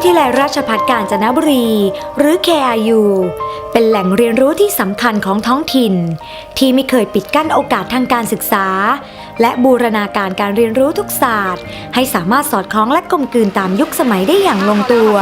วิทยาลัยราชภัฏกาญจนบุรี หรือ KRU เป็นแหล่งเรียนรู้ที่สำคัญของท้องถิ่น ที่ไม่เคยปิดกั้นโอกาสทางการศึกษา และบูรณาการการเรียนรู้ทุกศาสตร์ ให้สามารถสอดคล้องและกลมกลืนตามยุคสมัยได้อย่างลงตัว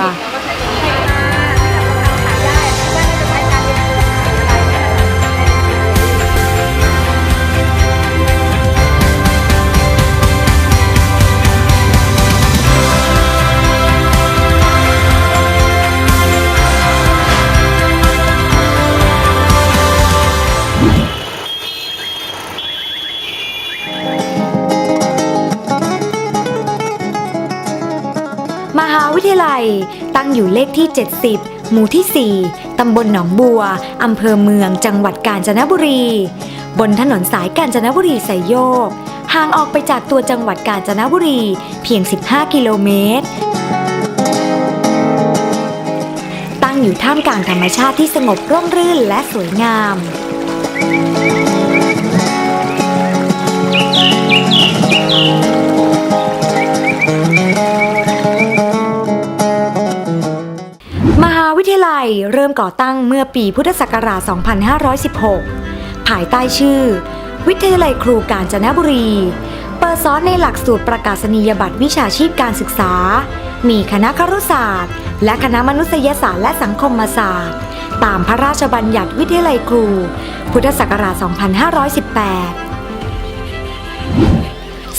ตั้งอยู่เลขที่ 70 หมู่ที่ 4 ตำบลหนองบัว อำเภอเมือง จังหวัดกาญจนบุรี บนถนนสายกาญจนบุรีไสยโยก ห่างออกไปจากตัวจังหวัดกาญจนบุรีเพียง 15 กิโลเมตร ตั้งอยู่ท่ามกลางธรรมชาติที่สงบร่มรื่นและสวยงามม ยาลัยเริ่มก่อตั้งเมื่อปีพุทธศักราช 2516 ภายใต้ชื่อ วิทยาลัยครูกาญจนบุรี เปิดสอนในหลักสูตรประกาศนียบัตรวิชาชีพการศึกษา มีคณะครุศาสตร์ และคณะมนุษยศาสตร์และสังคมศาสตร์ ตามพระราชบัญญัติวิทยาลัยครู พุทธศักราช 2518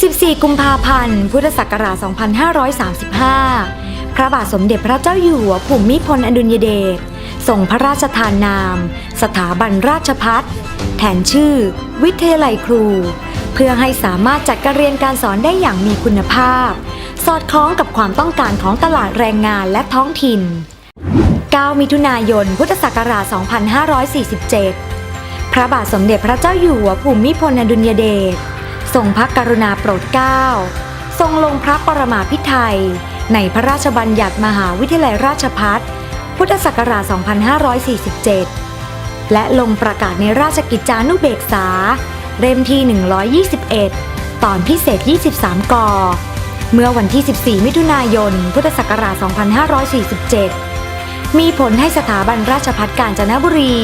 14 กุมภาพันธ์ พุทธศักราช 2535 พระบาทสมเด็จพระเจ้าอยู่หัวภูมิพลอดุลยเดชทรงพระราชทานนาม สถาบันราชพัฒแทนชื่อ วิทยาลัยครู เพื่อให้สามารถจัดการเรียนการสอนได้อย่างมีคุณภาพ สอดคล้องกับความต้องการของตลาดแรงงานและท้องถิ่น 9 มิถุนายน พุทธศักราช 2547 พระบาทสมเด็จพระเจ้าอยู่หัวภูมิพลอดุลยเดชทรงพระกรุณาโปรดเกล้าทรงลงพระปรมาภิไธย ในพระราชบัญญัติมหาวิทยาลัยราชพัฒพุทธศักราช 2547 และลงประกาศในราชกิจจานุเบกษา เล่มที่ 121 ตอนพิเศษ 23กเมื่อวันที่ 14 มิถุนายน พุทธศักราช 2547 มีผลให้สถาบันราชพัฒกาญจนบุรี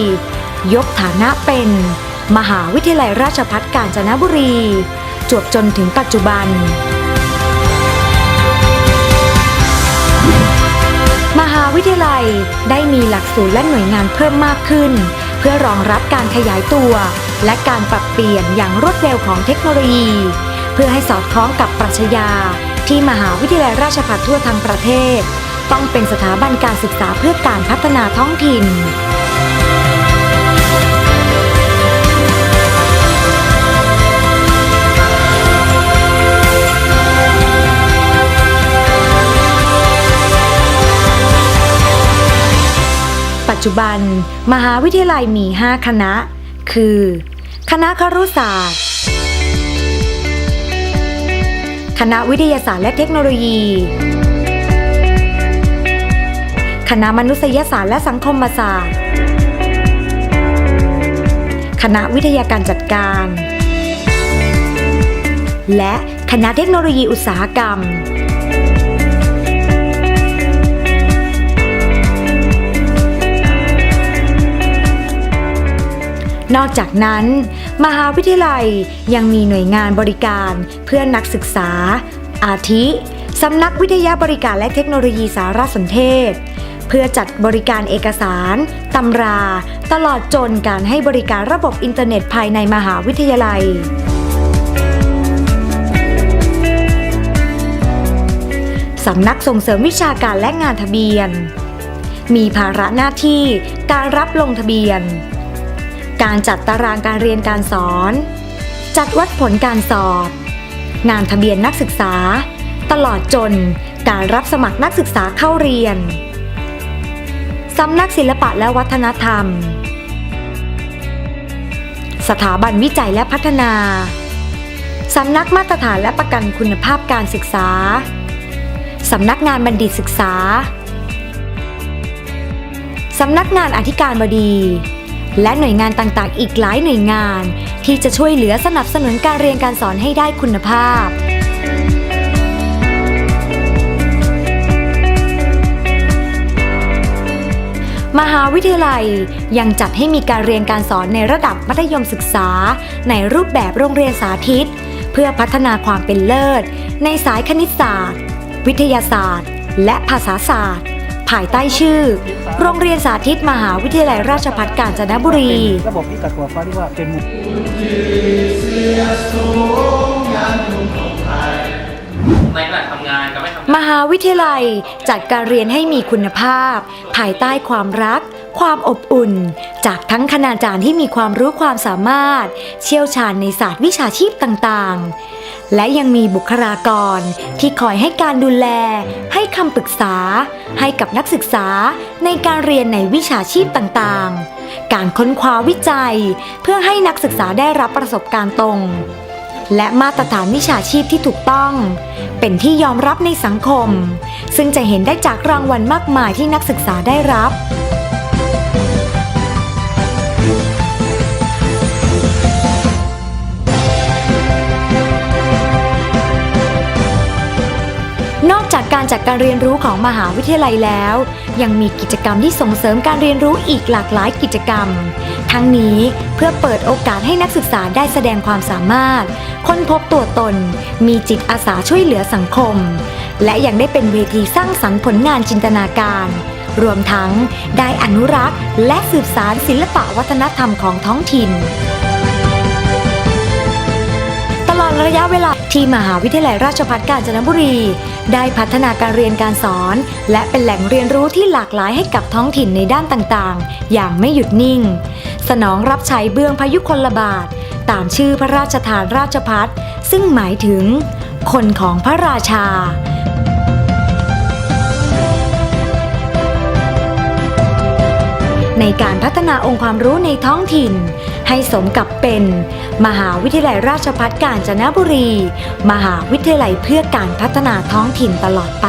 ยกฐานะเป็น มหาวิทยาลัยราชพัฒกาญจนบุรี จวบจนถึงปัจจุบัน ทยาลัย ได้มีหลักสูตรและหน่วยงานเพิ่มมากขึ้น เพื่อรองรับการขยายตัว และการปรับเปลี่ยนอย่างรวดเร็วของเทคโนโลยี เพื่อให้สอดคล้องกับปรัชญา ที่มหาวิทยาลัยราชภัฏทั่วทั้งประเทศ ต้องเป็นสถาบันการศึกษาเพื่อการพัฒนาท้องถิ่น จจุบัน มหาวิทยาลัยมี 5 คณะ คือ คณะครุศาสตร์ คณะวิทยาศาสตร์และเทคโนโลยี คณะมนุษยศาสตร์และสังคมศาสตร์ คณะวิทยาการจัดการ และคณะเทคโนโลยีอุตสาหกรรม นอกจากนั้น มหาวิทยาลัยยังมีหน่วยงานบริการเพื่อนักศึกษา อาทิสำนักวิทยาบริการและเทคโนโลยีสารสนเทศ เพื่อจัดบริการเอกสารตำรา ตลอดจนการให้บริการระบบอินเทอร์เน็ตภายในมหาวิทยาลัยสำนักส่งเสริมวิชาการและงานทะเบียน มีภาระหน้าที่การรับลงทะเบียน การจัดตารางการเรียนการสอน จัดวัดผลการสอบ งานทะเบียนนักศึกษา ตลอดจนการรับสมัครนักศึกษาเข้าเรียน สำนักศิลปะและวัฒนธรรม สถาบันวิจัยและพัฒนา สำนักมาตรฐานและประกันคุณภาพการศึกษา สำนักงานบัณฑิตศึกษา สำนักงานอธิการบดี และหน่วยงานต่างๆ อีกหลายหน่วยงาน ที่จะช่วยเหลือสนับสนุนการเรียนการสอนให้ได้คุณภาพมหาวิทยาลัยยังจัดให้มีการเรียนการสอนในระดับมัธยมศึกษา ในรูปแบบโรงเรียนสาธิต เพื่อพัฒนาความเป็นเลิศ ในสายคณิตศาสตร์ วิทยาศาสตร์ และภาษาศาสตร์ ภายใต้ชื่อ โรงเรียนสาธิตมหาวิทยาลัยราชภัฏกาญจนบุรี เป็นระบบที่กับตัวฟ้าที่ว่าเป็นหมู่ในขณะทำงานกับไม่ทำงานมหาวิทยาลัยจัดการเรียนให้มีคุณภาพ ภายใต้ความรัก ความอบอุ่น จากทั้งคณาจารย์ที่มีความรู้ความสามารถ เชี่ยวชาญในศาสตร์วิชาชีพต่างๆ และยังมีบุคลากรที่คอยให้การดูแล ให้คำปรึกษา ให้กับนักศึกษาในการเรียนในวิชาชีพต่างๆ การค้นคว้าวิจัย เพื่อให้นักศึกษาได้รับประสบการณ์ตรง และมาตรฐานวิชาชีพที่ถูกต้อง เป็นที่ยอมรับในสังคม ซึ่งจะเห็นได้จากรางวัลมากมายที่นักศึกษาได้รับ การจัดการเรียนรู้ของมหาวิทยาลัยแล้ว ยังมีกิจกรรมที่ส่งเสริมการเรียนรู้อีกหลากหลายกิจกรรม ทั้งนี้เพื่อเปิดโอกาสให้นักศึกษาได้แสดงความสามารถ ค้นพบตัวตน มีจิตอาสาช่วยเหลือสังคม และยังได้เป็นเวทีสร้างสรรค์ผลงานจินตนาการ รวมทั้งได้อนุรักษ์ และสืบสารศิลปะวัฒนธรรมของท้องถิ่นตลอดระยะเวลาที่มหาวิทยาลัยราชภัฏกาญจนบุรี ได้พัฒนาการเรียนการสอน และเป็นแหล่งเรียนรู้ที่หลากหลายให้กับท้องถิ่นในด้านต่างๆ อย่างไม่หยุดนิ่ง สนองรับใช้เบื้องพยุคลบาท ตามชื่อพระราชทานราชพัฒซึ่งหมายถึง คนของพระราชาในการพัฒนาองค์ความรู้ในท้องถิ่น ให้สมกับเป็น มหาวิทยาลัยราชภัฏกาญจนบุรี มหาวิทยาลัยเพื่อการพัฒนาท้องถิ่นตลอดไป